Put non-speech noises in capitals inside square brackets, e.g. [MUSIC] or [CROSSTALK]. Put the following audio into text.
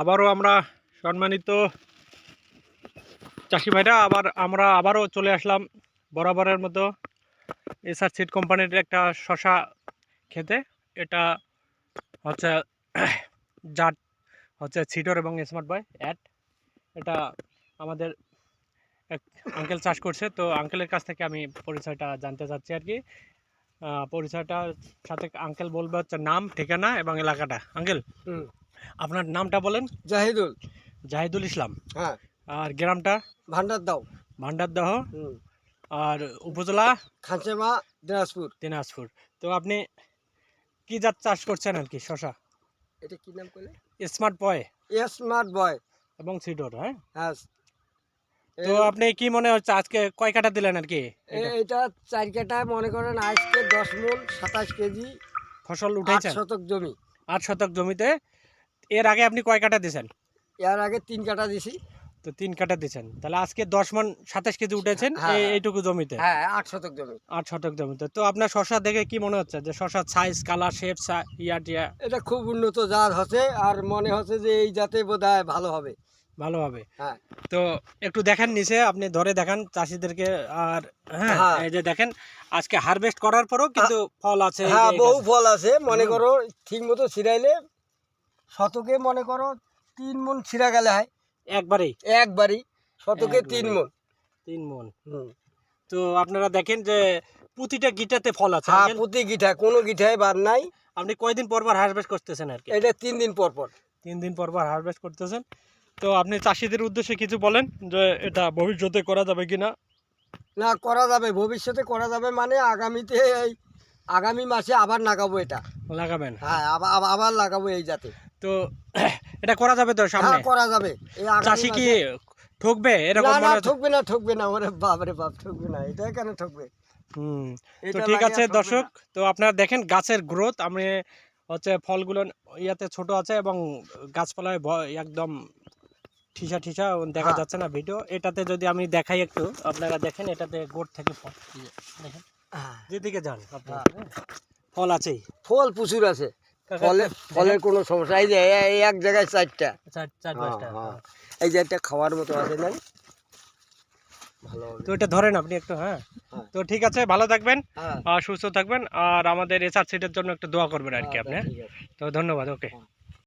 আবারও আমরা সম্মানিত চাষি ভাইরা, আবার আমরা আবারও চলে আসলাম বরাবরের মতো এসআর সিড কোম্পানির একটা শশা খেতে। এটা হচ্ছে [CLEARS THROAT] জাট হচ্ছে সিডর এবং স্মার্ট বয় অ্যাড এটা আমাদের এক আঙ্কেল চাষ করছে। তো আঙ্কেলের কাছ থেকে আমি পরিচয়টা জানতে চাচ্ছি আর কি। পরিচয়টার সাথে আঙ্কেল বলবে হচ্ছে নাম, ঠিকানা এবং এলাকাটা। আঙ্কেল? আপনার নামটা বলেন? জাহিদুল। জাহিদুল ইসলাম। হ্যাঁ। আর গ্রামটা? ভান্ডার দাও ভান্ডারদহ আর উপজেলা? খাঁচেমা দিনাজপুর। দিনাজপুর। তো আপনি কি জাত চাষ করছেন আর কি শশা? এটা কি নাম করলে স্মার্ট বয়। Smart boy. এবং সিডর হ্যাঁ? হ্যাঁ। তো আপনি কি মনে হচ্ছে আজকে কয় কাটা দিলেন আর কি এটা? চার কাটায় মনে করেন আজকে দশ মন সাতাশ কেজি ফসল উঠেছে শতক জমি। আট শতক জমিতে এর আগে আপনি কয় কাটা দিয়েছেন? এর আগে তিন কাটা দিছি। তো তিন কাটা দিয়েছেন। তাহলে আজকে দশ মন সাতাশ কেজি উঠেছেন হ্যাঁ, হ্যাঁ। এইটুকু জমিতে? হ্যাঁ আট শতক জমি। আট শতক জমিতে। তো আপনার শশা দেখে কি মনে হচ্ছে যে শশার সাইজ কালার শেপ ইয়া টিয়া? এটা খুব উন্নত জাত হচ্ছে আর মনে হচ্ছে যে এই জাতে বোধ ভালো হবে। ভালো হবে। হ্যাঁ। তো একটু দেখেন নিচে আপনি ধরে দেখান চাষিদেরকে আর হ্যাঁ হ্যাঁ। এই যে দেখেন আজকে হারভেস্ট করার পরও কিন্তু ফল আছে হ্যাঁ বহু ফল আছে। মনে করো ঠিক মতো ছিড়াইলে শতকে মনে করো তিন মন ছিঁড়া গেলে হয়। একবারেই? একবারই। শতকে তিন। মন। তিন মন। তো আপনারা দেখেন যে প্রতিটা গিটাতে ফল আছে হ্যাঁ। প্রতি গিঠায় কোনো গিঠায় বাদ নাই। আপনি কয়দিন পর পর হারভেস্ট করতেছেন আর কি? এটা তিন দিন পর পর। তিন দিন পর পর হারভেস্ট করতেছেন। তো আপনি চাষিদের উদ্দেশ্যে কিছু বলেন যে এটা ভবিষ্যতে করা যাবে কিনা? না না করা যাবে। ভবিষ্যতে করা যাবে মানে আগামীতে এই আগামী মাসে আবার লাগাবো এটা। লাগাবেন? হ্যাঁ আবার আবার- আবার লাগাবো এই জাতে। তো [CLEARS THROAT] এটা করা যাবে তো সামনে? হ্যাঁ করা যাবে। চাষি কি ঠকবে? এরকম না মনে? ঠকবে না ঠকবে না। ওরে বাপ রে বাপ ঠকবে না। এটা কেন ঠকবে? হুম তো ঠিক আছে দর্শক তো আপনারা দেখেন গাছের গ্রোথ। আমি হচ্ছে ফলগুলো ইয়াতে ছোট আছে এবং গাছপালায় একদম ঠিসা ঠিসা দেখা হ্যাঁ। যাচ্ছে না ভিডিও। এটাতে যদি আমি দেখাই একটু আপনারা দেখেন এটাতে গোট থেকে ফল এই দেখেন। হ্যাঁ। যেদিকে যান আপনি। হ্যাঁ, ফল আছেই। ফল প্রচুর আছে। ফলে ফলের কোনো সমস্যা। এই যে এক জায়গায় চারটা। চার চার হ্যাঁ, হ্যাঁ। এই যে একটা খাওয়ার মতো আছে না ভালো তো এটা ধরেন আপনি একটু হ্যাঁ? হ্যাঁ। তো ঠিক আছে ভালো থাকবেন আর সুস্থ থাকবেন আর আমাদের এসআর সিটের জন্য একটু দোয়া করবেন আর কি আপনি তো ধন্যবাদ ওকে।